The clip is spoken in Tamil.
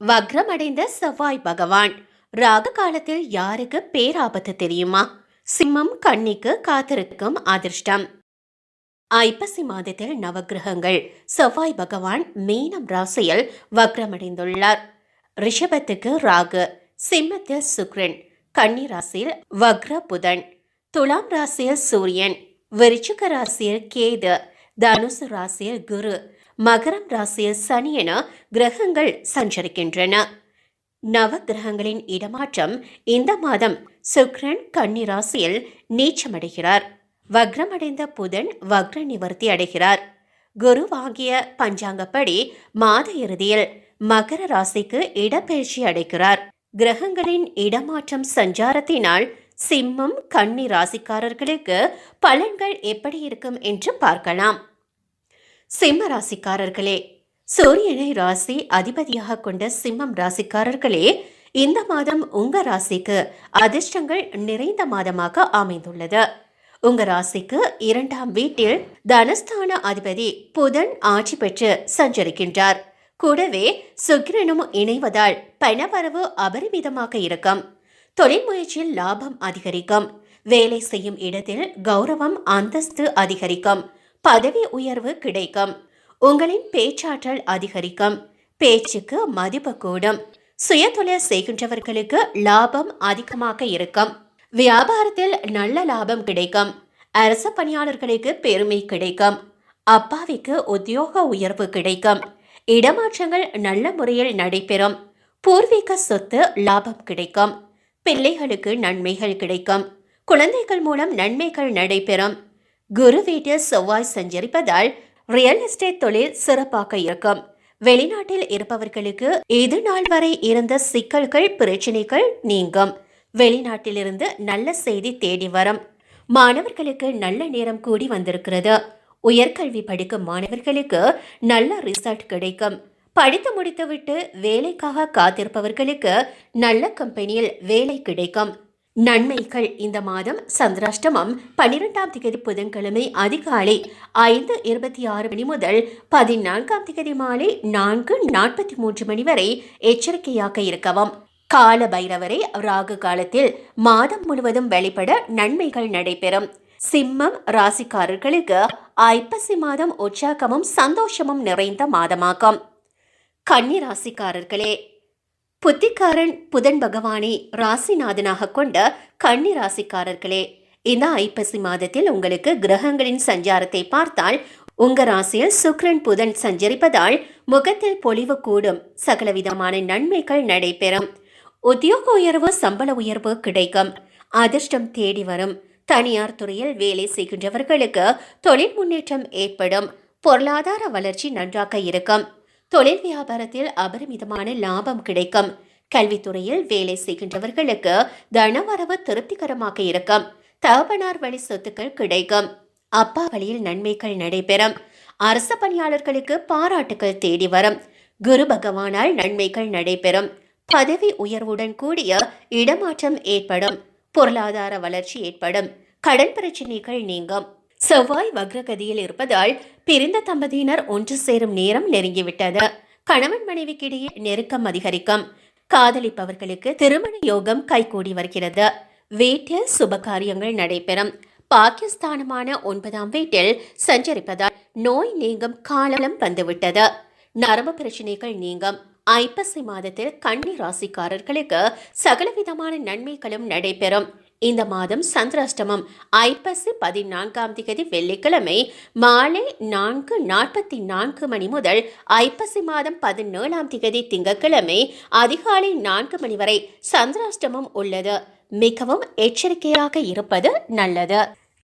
வக்ரமடைந்த செவ்வாய் பகவான். ராக காலத்தில் யாருக்கு பேராபத்து தெரியுமா? சிம்மம் கண்ணிக்கு காத்திருக்கும் அதிர்ஷ்டம். ஐப்பசி மாதத்தில் நவக்கிரகங்கள். செவ்வாய் பகவான் மீனம் ராசியில் வக்ரமடைந்துள்ளார். ரிஷபத்துக்கு ராகு. சிம்மத்தில் சுக்ரன். கன்னி ராசியில் வக்ர புதன். துலாம் ராசியில் சூரியன். விருச்சிக ராசியில் கேது. தனுசு ராசியில் குரு. மகரம் ராசியில் சனி என கிரகங்கள் சஞ்சரிக்கின்றன. நவ கிரகங்களின் இடமாற்றம் இந்த மாதம் சுக்ரன் கன்னி ராசியில் நீச்சமடைகிறார். வக்ரமடைந்த புதன் வக்ர நிவர்த்தி அடைகிறார். குருவாகிய பஞ்சாங்கப்படி மாத இறுதியில் மகர ராசிக்கு இடப்பெயர்ச்சி அடைகிறார் கிரகங்களின் இடமாற்றம் சஞ்சாரத்தினால் சிம்மம் கன்னி ராசிக்காரர்களுக்கு பலன்கள் எப்படி இருக்கும் என்று பார்க்கலாம். சிம்ம ராசிக்காரர்களே. சூரியனை ராசி அதிபதியாக கொண்ட சிம்மம் ராசிக்காரர்களே இந்த மாதம் உங்க ராசிக்கு அதிர்ஷ்டங்கள் நிறைந்த மாதமாக அமைந்துள்ளது. உங்க ராசிக்கு இரண்டாம் வீட்டில் தனஸ்தான அதிபதி புதன் ஆட்சி பெற்று சஞ்சரிக்கின்றார். கூடவே சுக்கிரனும் இணைவதால் பணவரவு அபரிமிதமாக இருக்கும். தொழில் முயற்சியில் லாபம் அதிகரிக்கும். வேலை செய்யும் இடத்தில் கௌரவம் அந்தஸ்து அதிகரிக்கும். பதவி உயர்வு கிடைக்கும். உங்களின் பேச்சாற்றல் அதிகரிக்கும். பேச்சுக்கு மதிப்பு கூடும். சுயதொழில் செய்கின்றவர்களுக்கு லாபம் அதிகமாக இருக்கும். வியாபாரத்தில் நல்ல லாபம் கிடைக்கும். அரசு பணியாளர்களுக்கு பெருமை கிடைக்கும். அப்பாவிக்கு உத்தியோக உயர்வு கிடைக்கும். இடமாற்றங்கள் நல்ல முறையில் நடைபெறும். பூர்வீக சொத்து லாபம் கிடைக்கும். பிள்ளைகளுக்கு நன்மைகள் கிடைக்கும். குழந்தைகள் மூலம் நன்மைகள் நடைபெறும். குரு வீட்டில் செவ்வாய் சஞ்சரிப்பதால் ரியல் எஸ்டேட் தொழில் சிறப்பாக இருக்கும். வெளிநாட்டில் இருப்பவர்களுக்கு இது நாள் வரை இருந்த சிக்கல்கள் பிரச்சனைகள் நீங்கும். வெளிநாட்டிலிருந்து நல்ல செய்தி தேடி வரும். மாணவர்களுக்கு நல்ல நேரம் கூடி வந்திருக்கிறது. உயர்கல்வி படிக்கும் மாணவர்களுக்கு நல்ல ரிசல்ட் கிடைக்கும். படித்து முடித்துவிட்டு வேலைக்காக காத்திருப்பவர்களுக்கு நல்ல கம்பெனியில் வேலை கிடைக்கும். நன்மைகள் இந்த மாதம் சந்திராஷ்டமம். பன்னிரெண்டாம் திகதி புதன்கிழமை அதிகாலை ஐந்து இருபத்தி ஆறு மணி முதல் பதினான்காம் திகதி மாலை நான்கு நாற்பத்தி மூன்று மணி வரை எச்சரிக்கையாக இருக்கவும். கால பைரவரை ராகு காலத்தில் மாதம் முழுவதும் வெளிப்பட நன்மைகள் நடைபெறும். சிம்மம் ராசிக்காரர்களுக்கு ஐப்பசி மாதம் உற்சாகமும் சந்தோஷமும் நிறைந்த மாதமாகும். கன்னி ராசிக்காரர்களே புத்திக்காரன் புதன் பகவானை ராசிநாதனாக கொண்ட கன்னி ராசிக்காரர்களே இந்த ஐப்பசி மாதத்தில் உங்களுக்கு கிரகங்களின் சஞ்சாரத்தை பார்த்தால் உங்க ராசியில் சுக்ரன் புதன் சஞ்சரிப்பதால் முகத்தில் பொலிவு கூடும் சகலவிதமான நன்மைகள் நடைபெறும். உத்தியோக உயர்வு சம்பள உயர்வு கிடைக்கும். அதிர்ஷ்டம் தேடி வரும். தனியார் துறையில் வேலை செய்கின்றவர்களுக்கு தொழில் முன்னேற்றம் ஏற்படும். பொருளாதார வளர்ச்சி நன்றாக இருக்கும். தொழில் வியாபாரத்தில் அபரிமிதமான லாபம் கிடைக்கும். கல்வித்துறையில் வேலை செய்கின்றவர்களுக்கு தனவரவு திருப்திகரமாக இருக்கும். தகப்பனார் வழி சொத்துக்கள் கிடைக்கும். அப்பா வழியில் நன்மைகள் நடைபெறும். அரசு பணியாளர்களுக்கு பாராட்டுகள் தேடி வரும். குரு பகவானால் நன்மைகள் நடைபெறும். பதவி உயர்வுடன் கூடிய இடமாற்றம் ஏற்படும். பொருளாதார வளர்ச்சி ஏற்படும். கடன் பிரச்சனைகள் நீங்கும். செவ்வாய் வக்ரகதியில் இருப்பதால் பிரிந்த தம்பதியினர் ஒன்று சேரும் நேரம் நெருங்கிவிட்டது. கணவன் மனைவிக்கிடையே நெருக்கம் அதிகரிக்கும். காதலிப்பவர்களுக்கு திருமண யோகம் கைகூடி வருகிறது. வீட்டில் சுப காரியங்கள் நடைபெறும். பாகிஸ்தானமான ஒன்பதாம் வீட்டில் சஞ்சரிப்பதால் நோய் நீங்கும் காலம் வந்துவிட்டது. நரம்பு பிரச்சனைகள் நீங்கும். ஐப்பசி மாதத்தில் கன்னி ராசிக்காரர்களுக்கு சகலவிதமான நன்மைகளும் நடைபெறும். இந்த மாதம் சந்திராஷ்டமம். ஐப்பசி பதினான்காம் திகதி வெள்ளிக்கிழமை மாலை நான்கு நாற்பத்தி நான்கு மணி முதல் ஐப்பசி மாதம் பதினேழாம் திகதி திங்கட்கிழமை அதிகாலை நான்கு மணி வரை சந்திராஷ்டமம் உள்ளது. மிகவும் எச்சரிக்கையாக இருப்பது நல்லது.